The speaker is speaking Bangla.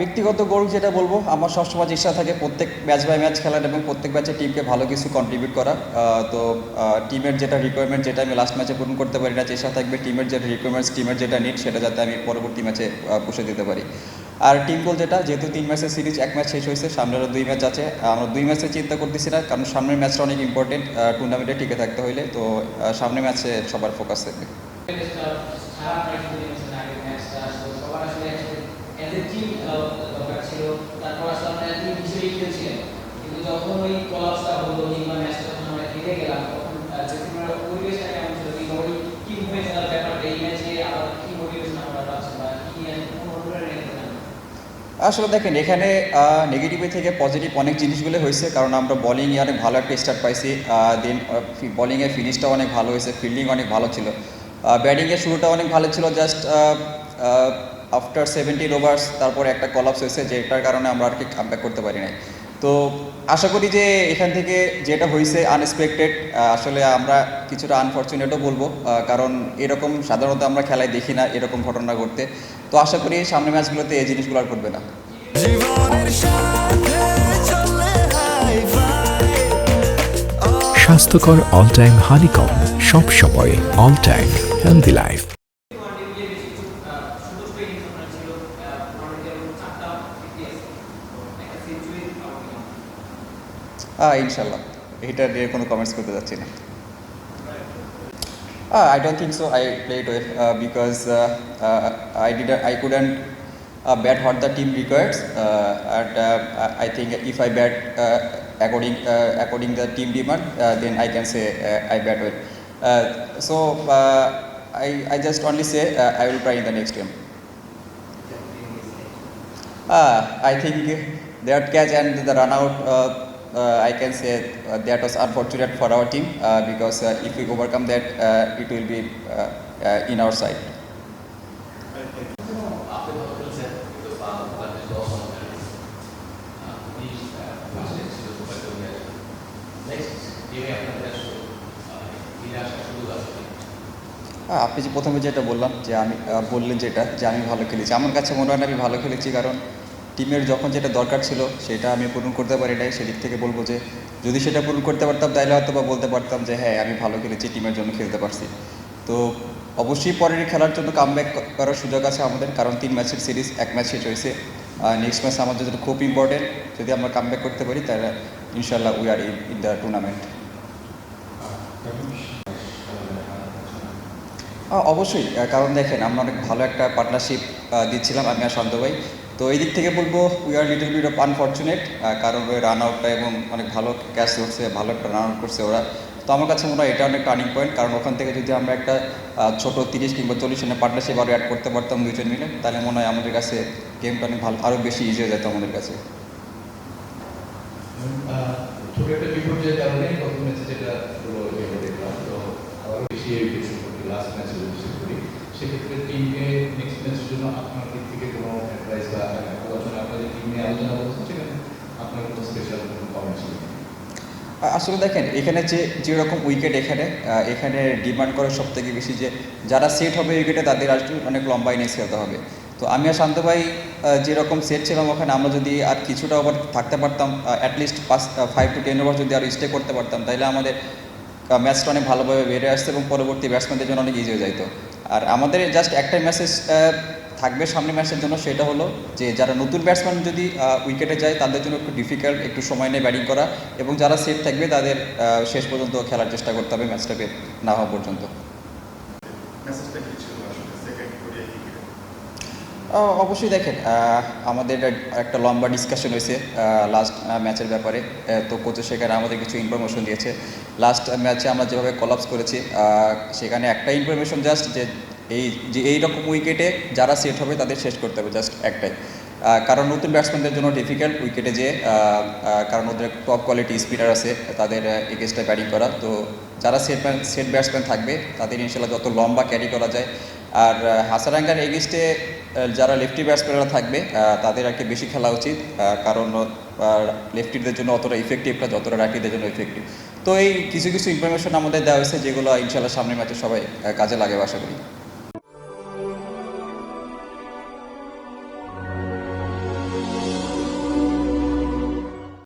ব্যক্তিগত গোল যেটা বলব, আমার সবসময় চেষ্টা থাকে প্রত্যেক ম্যাচ বাই ম্যাচ খেলার এবং প্রত্যেক ম্যাচে টিমকে ভালো কিছু কন্ট্রিবিউট করা তো টিমের যেটা রিকোয়ারমেন্ট যেটা আমি লাস্ট ম্যাচে পূরণ করতে পারি না, চেষ্টা থাকবে টিমের যেটা রিকোয়ারমেন্টস টিমের যেটা নিড সেটা যাতে আমি পরবর্তী ম্যাচে পুষে দিতে পারি। আর টিম গোল যেটা, যেহেতু তিন ম্যাচের সিরিজ এক ম্যাচ শেষ হয়েছে সামনে আরও দুই ম্যাচ আছে। আমরা দুই ম্যাচে চিন্তা করতেছি না, কারণ সামনের ম্যাচটা অনেক ইম্পর্টেন্ট টুর্নামেন্টে টিকে থাকতে হইলে। তো সামনের ম্যাচে সবার ফোকাস থাকবে সারা প্রাকৃতিক দিয়েছেন আগের ম্যাচটা আসলে সবার আসলে এজ এ টিম দরকার ছিল তারপর আসলে আমরা টিম হিসেবেই কিন্তু যখন ওই কলাপসটা হলো, কিংবা ম্যাচটা যখন আমরা হেরে গেলাম, তখন পরিবেশটা কেমন ছিল? কিংবা ব্যাপারটা? এই ম্যাচে আবার কি মোটিভেশন আমরা পাচ্ছি বা কি? আসলে দেখেন, এখানে নেগেটিভ থেকে পজিটিভ অনেক জিনিসগুলো হয়েছে। কারণ আমরা বলিংয়ে অনেক ভালো একটা স্টার্ট পাইছি। দেন বলিংয়ের ফিনিশটাও অনেক ভালো হয়েছে। ফিল্ডিং অনেক ভালো ছিল। ব্যাটিংয়ের শুরুটা অনেক ভালো ছিল। জাস্ট আফটার সেভেন্টিন ওভার্স তারপরে একটা কলাপস হয়েছে যেটার কারণে আমরা আর কি কামব্যাক করতে পারি নাই। তো আশা করি যে এখান থেকে যেটা হয়েছে আনএক্সপেক্টেড আসলে আমরা কিছুটা আনফর্চুনেটও বলব কারণ এরকম সাধারণত আমরা খেলায় দেখি না এরকম ঘটনা ঘটতে। তো আশা করি সামনের ম্যাচগুলোতে এই জিনিসগুলো আর ঘটবে না। স্বাস্থ্যকর অল টাইম হানিকম সব সময় all time healthy life one day মিলিয়ে বেশি খুব আহ, সুন্দর করে ইনিংস আপনার ছিল ওয়ানডে চারটা ফিফটি একটা সেঞ্চুরি আউট হ্যাঁ ইনশাল্লাহ এটা নিয়ে কোনো কমেন্টস করতে যাচ্ছি না Uh, I don't think so. I played well uh, because uh, uh, I did. I couldn't uh, bat what the team requires, uh, and uh, I- think if I bat uh, according uh, according the team demand, uh, then I can say uh, I bat well. Uh, so uh, I I just only say uh, I will try in the next game. Uh, I think that catch and the run out, uh, uh, I can say uh, that was unfortunate for our team uh, because uh, if we overcome that, uh, it will be uh, uh, in our side. আপনি যে প্রথমে যেটা বললাম যে আমি বললেন যেটা যে আমি ভালো খেলেছি আমার কাছে মনে হয় না আমি ভালো খেলেছি কারণ টিমের যখন যেটা দরকার ছিল, সেটা আমি পূরণ করতে পারি নাই। সেদিক থেকে বলব যে, যদি সেটা পূরণ করতে পারতাম তাহলে হয়তো বা বলতে পারতাম যে হ্যাঁ আমি ভালো খেলেছি, টিমের জন্য খেলতে পারছি। তো অবশ্যই পরের খেলার জন্য কামব্যাক করার সুযোগ আছে আমাদের, কারণ তিন ম্যাচের সিরিজ এক ম্যাচ শেষ হয়েছে। নেক্সট ম্যাচ আমাদের জন্য খুব ইম্পর্টেন্ট যদি আমরা কামব্যাক করতে পারি, তাহলে ইনশাল্লাহ we are in the tournament অবশ্যই। কারণ দেখেন, আমরা অনেক ভালো একটা পার্টনারশিপ দিচ্ছিলাম আমি আর শান্ত ভাই। তো এই দিক থেকে বলব we are little bit of unfortunate কারণ ওই রান আউটটা এবং অনেক ভালো ক্যাচ করছে ভালো একটা রান আউট করছে ওরা। তো আমার কাছে মনে হয় এটা অনেক টার্নিং পয়েন্ট কারণ ওখান থেকে যদি আমরা একটা ছোট তিরিশ কিংবা চল্লিশ রানের পার্টনারশিপ আরও অ্যাড করতে পারতাম দুজন মিলে, তাহলে মনে হয় আমাদের কাছে গেমটা অনেক ভালো আরও বেশি ইজি হয়ে যেত আমাদের কাছে। সেক্ষেত্রে নেক্সট ম্যাচের জন্য আপনার দিক থেকে বা আলোচনা আপনাদের টিম নিয়ে আলোচনা করছেন? সেখানে আপনার কোনো স্পেশাল আ- আসলে দেখেন, এখানে যে যেরকম উইকেট এখানে এখানে ডিমান্ড করে সব থেকে বেশি যে, যারা সেট হবে উইকেটে তাদের আসলে অনেক লম্বা ইনিংস খেলতে হবে। তো আমি আর শান্ত ভাই যেরকম সেট ছিলাম ওখানে, আমরা যদি আর কিছুটা ওভার থাকতে পারতাম অ্যাটলিস্ট পাঁচ ফাইভ টু টেন ওভার যদি আর স্টে করতে পারতাম তাহলে আমাদের ম্যাচটা অনেক ভালোভাবে বেড়ে আসতো এবং পরবর্তী ব্যাটসম্যানদের জন্য অনেক ইজি হয়ে যাইতো। আর আমাদের জাস্ট একটাই মেসেজ থাকবে সামনে ম্যাচের জন্য সেটা হলো যে যারা নতুন ব্যাটসম্যান যদি উইকেটে যায় তাদের জন্য একটু ডিফিকাল্ট একটু সময় নিয়ে ব্যাটিং করা এবং যারা সেট থাকবে তাদের শেষ পর্যন্ত খেলার চেষ্টা করতে হবে ম্যাচটা বের না হওয়া পর্যন্ত। অবশ্যই দেখেন আমাদের একটা লম্বা ডিসকাশন হয়েছে লাস্ট ম্যাচের ব্যাপারে। তো কোচে সেখানে আমাদের কিছু ইনফরমেশন দিয়েছে। লাস্ট ম্যাচে আমরা যেভাবে কলাপস করেছি সেখানে একটা ইনফরমেশন জাস্ট যে এই যে এই রকম উইকেটে যারা সেট হবে তাদের শেষ করতে হবে জাস্ট একটাই। কারণ নতুন ব্যাটসম্যানদের জন্য ডিফিকাল্ট উইকেটে যে কারণ ওদের টপ কোয়ালিটি স্পিনার আছে, তাদের এগেস্টে ব্যাটিং করা। তো যারা সেট সেট ব্যাটসম্যান থাকবে, তাদের ইনশাল্লাহ যত লম্বা ক্যারি করা যায়। আর হাসারাঙ্গার এগেস্টে যারা লেফটি ব্যাটসম্যানরা থাকবে তাদের আর কি বেশি খেলা উচিত। কারণ লেফটিদের জন্য অতটা ইফেক্টিভ না, যতটা রাইটিদের জন্য ইফেক্টিভ তো এই কিছু কিছু ইনফরমেশন আমাদের দেওয়া হয়েছে, যেগুলো ইনশাল্লাহ সামনের ম্যাচে সবাই কাজে লাগে আশা করি।